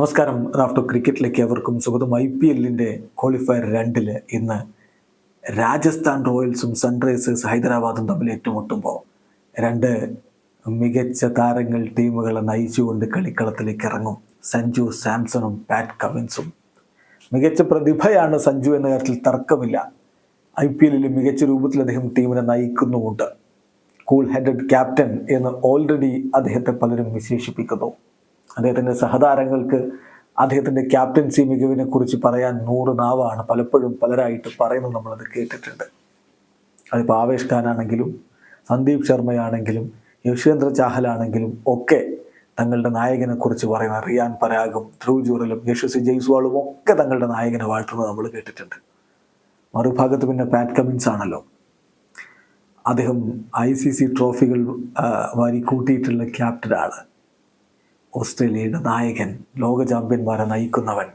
നമസ്കാരം. റാഫ്റ്റോ ക്രിക്കറ്റിലേക്ക് അവർക്കും സുഗതം ഐ പി എല്ലിന്റെ ക്വാളിഫയർ രണ്ടിൽ ഇന്ന് രാജസ്ഥാൻ റോയൽസും സൺറൈസേഴ്സ് ഹൈദരാബാദും തമ്മിൽ ഏറ്റുമുട്ടുമ്പോൾ രണ്ട് മികച്ച താരങ്ങൾ ടീമുകളെ നയിച്ചുകൊണ്ട് കളിക്കളത്തിലേക്ക് ഇറങ്ങും. സഞ്ജു സാംസണും പാറ്റ് കവിൻസും. മികച്ച പ്രതിഭയാണ് സഞ്ജു എന്ന കാര്യത്തിൽ തർക്കമില്ല. ഐ പി എല്ലിൽ മികച്ച രൂപത്തിൽ അദ്ദേഹം ടീമിനെ നയിക്കുന്നുമുണ്ട്. കൂൾ ഹെഡഡ് ക്യാപ്റ്റൻ എന്ന് ഓൾറെഡി അദ്ദേഹത്തെ പലരും വിശേഷിപ്പിക്കുന്നു. അദ്ദേഹത്തിന്റെ സഹതാരങ്ങൾക്ക് അദ്ദേഹത്തിന്റെ ക്യാപ്റ്റൻസി മികവിനെ കുറിച്ച് പറയാൻ നൂറ് നാവാണ് പലപ്പോഴും പലരായിട്ട് പറയുന്നത് നമ്മളത് കേട്ടിട്ടുണ്ട്. അതിപ്പോൾ ആവേശ് ഖാനാണെങ്കിലും സന്ദീപ് ശർമ്മയാണെങ്കിലും യശ്വേന്ദ്ര ചാഹലാണെങ്കിലും ഒക്കെ തങ്ങളുടെ നായകനെ കുറിച്ച് പറയുന്ന റിയാൻ പരാഗും ധ്രുവ് ജൂറലും യശസ്വി ജയ്സ്വാളും ഒക്കെ തങ്ങളുടെ നായകനെ വാഴ്ത്തുന്നത് നമ്മൾ കേട്ടിട്ടുണ്ട്. മറുഭാഗത്ത് പിന്നെ പാറ്റ് കമിൻസ് ആണല്ലോ. അദ്ദേഹം ഐ സി സി ട്രോഫികൾ വാരി കൂട്ടിയിട്ടുള്ള ക്യാപ്റ്റനാണ്. ഓസ്ട്രേലിയയുടെ നായകൻ ലോക ചാമ്പ്യന്മാരെ നയിക്കുന്നവൻ.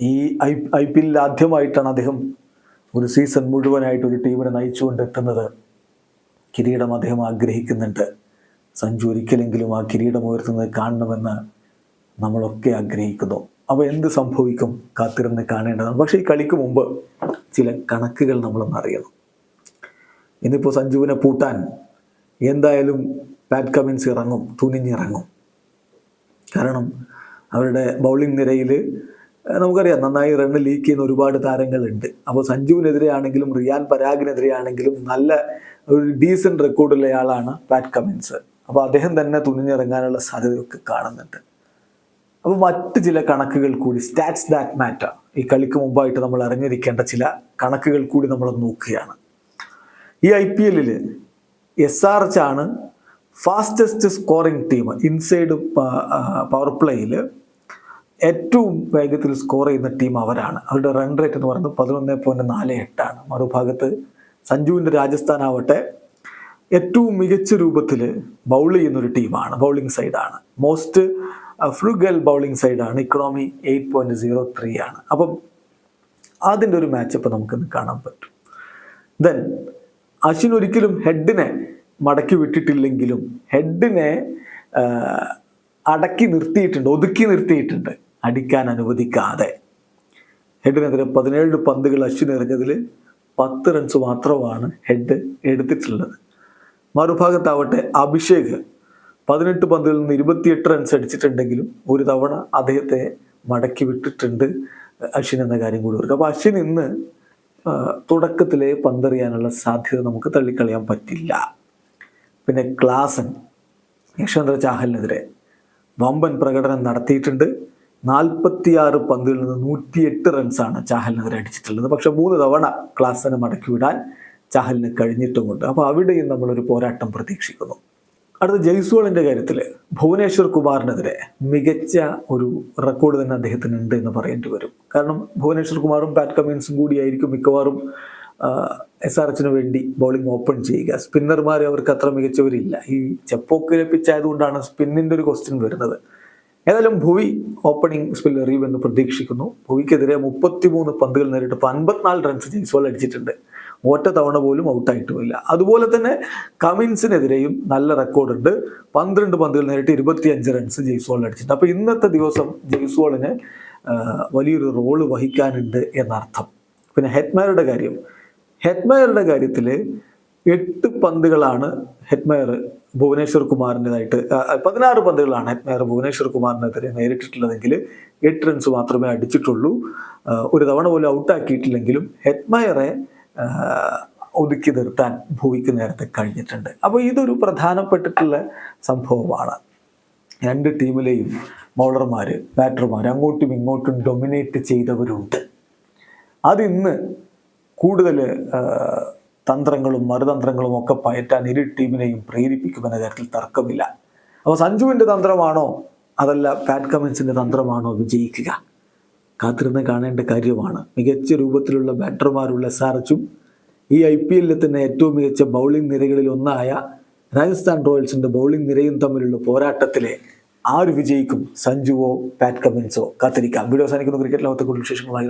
ഈ ഐ ഐ പി എല്ലിൽ ആദ്യമായിട്ടാണ് അദ്ദേഹം ഒരു സീസൺ മുഴുവനായിട്ട് ഒരു ടീമിനെ നയിച്ചുകൊണ്ട് എത്തുന്നത് കിരീടം അദ്ദേഹം ആഗ്രഹിക്കുന്നുണ്ട്. സഞ്ജു ഒരിക്കലെങ്കിലും ആ കിരീടം ഉയർത്തുന്നത് കാണണമെന്ന് നമ്മളൊക്കെ ആഗ്രഹിക്കുന്നു. അപ്പോൾ എന്ത് സംഭവിക്കും? കാത്തിരുന്ന് കാണേണ്ടതാണ്. പക്ഷേ ഈ കളിക്ക് മുമ്പ് ചില കണക്കുകൾ നമ്മളൊന്ന് അറിയണം. ഇന്നിപ്പോൾ സഞ്ജുവിനെ പൂട്ടാൻ എന്തായാലും പാറ്റ് കമിൻസ് ഇറങ്ങും തുനിഞ്ഞിറങ്ങും. കാരണം അവരുടെ ബൗളിംഗ് നിരയിൽ നമുക്കറിയാം നന്നായി റണ്ണ് ലീക്ക് ചെയ്യുന്ന ഒരുപാട് താരങ്ങളുണ്ട്. അപ്പോൾ സഞ്ജുവിനെതിരെയാണെങ്കിലും റിയാൻ പരാഗിനെതിരെയാണെങ്കിലും നല്ല ഒരു ഡീസന്റ് റെക്കോർഡുള്ള ആളാണ് പാറ്റ് കമിൻസ് അപ്പോൾ അദ്ദേഹം തന്നെ തുനിഞ്ഞിറങ്ങാനുള്ള സാധ്യതയൊക്കെ കാണുന്നുണ്ട്. അപ്പോൾ മറ്റ് ചില കണക്കുകൾ കൂടി സ്റ്റാറ്റ്സ് ദാറ്റ് മാറ്റർ ഈ കളിക്ക് മുമ്പായിട്ട് നമ്മൾ അറിഞ്ഞിരിക്കേണ്ട ചില കണക്കുകൾ കൂടി നമ്മൾ നോക്കുകയാണ്. ഈ ഐ പി എല്ലിൽ എസ് ആർ എച്ച് ആണ് fastest scoring team inside power പ്ലേയിൽ ഏറ്റവും വേഗത്തിൽ സ്കോർ ചെയ്യുന്ന ടീം അവരാണ്. അവരുടെ റൺ റേറ്റ് എന്ന് പറയുന്നത് പതിനൊന്ന് പോയിന്റ് നാല് എട്ടാണ്. മറുഭാഗത്ത് സഞ്ജുവിന്റെ രാജസ്ഥാൻ ആവട്ടെ ഏറ്റവും മികച്ച രൂപത്തിൽ ബൗൾ ചെയ്യുന്ന ഒരു ടീമാണ് ബൗളിംഗ് സൈഡാണ് മോസ്റ്റ് ഫ്ലുഗൽ ബൗളിംഗ് സൈഡാണ് economy eight point zero three ആണ്. അപ്പം അതിന്റെ ഒരു മാച്ചപ്പ് നമുക്കിന്ന് കാണാൻ പറ്റും. ദെൻ അശ്വിൻ ഒരിക്കലും ഹെഡിനെ മടക്കി വിട്ടിട്ടില്ലെങ്കിലും ഹെഡിനെ അടക്കി നിർത്തിയിട്ടുണ്ട് ഒതുക്കി നിർത്തിയിട്ടുണ്ട്. അടിക്കാൻ അനുവദിക്കാതെ. ഹെഡിനെതിരെ പതിനേഴ് പന്തുകൾ അശ്വിൻ എറിഞ്ഞതിൽ പത്ത് റൺസ് മാത്രമാണ് ഹെഡ് എടുത്തിട്ടുള്ളത്. മറുഭാഗത്താവട്ടെ അഭിഷേക് പതിനെട്ട് പന്തുകളിൽ നിന്ന് ഇരുപത്തിയെട്ട് റൺസ് അടിച്ചിട്ടുണ്ടെങ്കിലും ഒരു തവണ അദ്ദേഹത്തെ മടക്കി വിട്ടിട്ടുണ്ട് അശ്വിൻ എന്ന കാര്യം കൂടി ഓർക്കുക. അപ്പോൾ അശ്വിൻ ഇന്ന് തുടക്കത്തിലെ പന്തെറിയാനുള്ള സാധ്യത നമുക്ക് തള്ളിക്കളയാൻ പറ്റില്ല. പിന്നെ ക്ലാസൻ യശ്വന്ദ്ര ചാഹലിനെതിരെ വമ്പൻ പ്രകടനം നടത്തിയിട്ടുണ്ട്. നാൽപ്പത്തിയാറ് പന്തിൽ നിന്ന് നൂറ്റിയെട്ട് റൺസാണ് ചാഹലിനെതിരെ അടിച്ചിട്ടുള്ളത്. പക്ഷെ മൂന്ന് തവണ ക്ലാസനെ മടക്കി വിടാൻ ചാഹലിന് കഴിഞ്ഞിട്ടുമുണ്ട്. അപ്പോൾ അവിടെയും നമ്മളൊരു പോരാട്ടം പ്രതീക്ഷിക്കുന്നു. അടുത്ത ജയ്സ്വാളിന്റെ കാര്യത്തിൽ ഭുവനേശ്വർ കുമാറിനെതിരെ മികച്ച ഒരു റെക്കോർഡ് തന്നെ അദ്ദേഹത്തിനുണ്ട് എന്ന് പറയേണ്ടി വരും. കാരണം ഭുവനേശ്വർ കുമാറും പാറ്റ് കമ്മീൻസും കൂടിയായിരിക്കും മിക്കവാറും എസ് ആർ എച്ചിന് വേണ്ടി ബൗളിംഗ് ഓപ്പൺ ചെയ്യുക. സ്പിന്നർമാർ അവർക്ക് അത്ര മികച്ചവരില്ല. ഈ ചെപ്പോക്കിലെ പിച്ചായതുകൊണ്ടാണ് സ്പിന്നിന്റെ ഒരു ക്വസ്റ്റ്യൻ വരുന്നത്. ഏതായാലും ഭുവി ഓപ്പണിംഗ് സ്പിൽ എറിയുമെന്ന് പ്രതീക്ഷിക്കുന്നു. ഭുവിക്കെതിരെ മുപ്പത്തിമൂന്ന് പന്തുകൾ നേരിട്ടപ്പോൾ അൻപത്തിനാല് റൺസ് ജയ്സ്വാൾ അടിച്ചിട്ടുണ്ട്. ഒറ്റ തവണ പോലും ഔട്ടായിട്ടുമില്ല അതുപോലെ തന്നെ കമിൻസിനെതിരെയും നല്ല റെക്കോർഡുണ്ട് പന്ത്രണ്ട് പന്തുകൾ നേരിട്ട് ഇരുപത്തിയഞ്ച് റൺസ് ജയ്സ്വാൾ അടിച്ചിട്ടുണ്ട്. അപ്പോൾ ഇന്നത്തെ ദിവസം ജയ്സ്വാളിന് വലിയൊരു റോൾ വഹിക്കാനുണ്ട് എന്നർത്ഥം. പിന്നെ ഹെറ്റ്മാരുടെ കാര്യം. ഹെറ്റ്മയറുടെ കാര്യത്തിൽ എട്ട് പന്തുകളാണ് ഹെറ്റ്മയർ ഭുവനേശ്വർ കുമാറിന്റെതായിട്ട് പതിനാറ് പന്തുകളാണ് ഹെറ്റ്മയർ ഭുവനേശ്വർ കുമാറിനെതിരെ നേരിട്ടിട്ടുള്ളതെങ്കിൽ എട്ട് റൺസ് മാത്രമേ അടിച്ചിട്ടുള്ളൂ. ഒരു തവണ പോലും ഔട്ടാക്കിയിട്ടില്ലെങ്കിലും ഹെറ്റ്മയറെ ഒതുക്കി നിർത്താൻ ഭൂവിക്ക് നേരത്തെ കഴിഞ്ഞിട്ടുണ്ട്. അപ്പോൾ ഇതൊരു പ്രധാനപ്പെട്ടിട്ടുള്ള സംഭവമാണ്. രണ്ട് ടീമിലെയും ബൗളർമാർ ബാറ്റർമാർ അങ്ങോട്ടും ഇങ്ങോട്ടും ഡൊമിനേറ്റ് ചെയ്തവരുണ്ട്. അതിന്ന് കൂടുതൽ തന്ത്രങ്ങളും മറുതന്ത്രങ്ങളും ഒക്കെ പയറ്റാൻ ഇരു ടീമിനെയും പ്രേരിപ്പിക്കുമെന്ന കാര്യത്തിൽ തർക്കമില്ല. അപ്പോൾ സഞ്ജുവിന്റെ തന്ത്രമാണോ അതല്ല പാറ്റ് കമിൻസിന്റെ തന്ത്രമാണോ വിജയിക്കുക കാത്തിരുന്ന് കാണേണ്ട കാര്യമാണ്. മികച്ച രൂപത്തിലുള്ള ബാറ്റർമാരുള്ള എസ് ആർ എച്ചും ഈ ഐ പി എല്ലിൽ തന്നെ ഏറ്റവും മികച്ച ബൗളിംഗ് നിരകളിൽ ഒന്നായ രാജസ്ഥാൻ റോയൽസിന്റെ ബൗളിംഗ് നിരയും തമ്മിലുള്ള പോരാട്ടത്തിലെ ആര് വിജയിക്കും? സഞ്ജുവോ പാറ്റ് കമിൻസോ കാത്തിരിക്കാം. വീഡിയോ അവസാനിക്കുന്ന. ക്രിക്കറ്റ് ലോകത്തെ കൂടുതൽ വിശേഷങ്ങളായി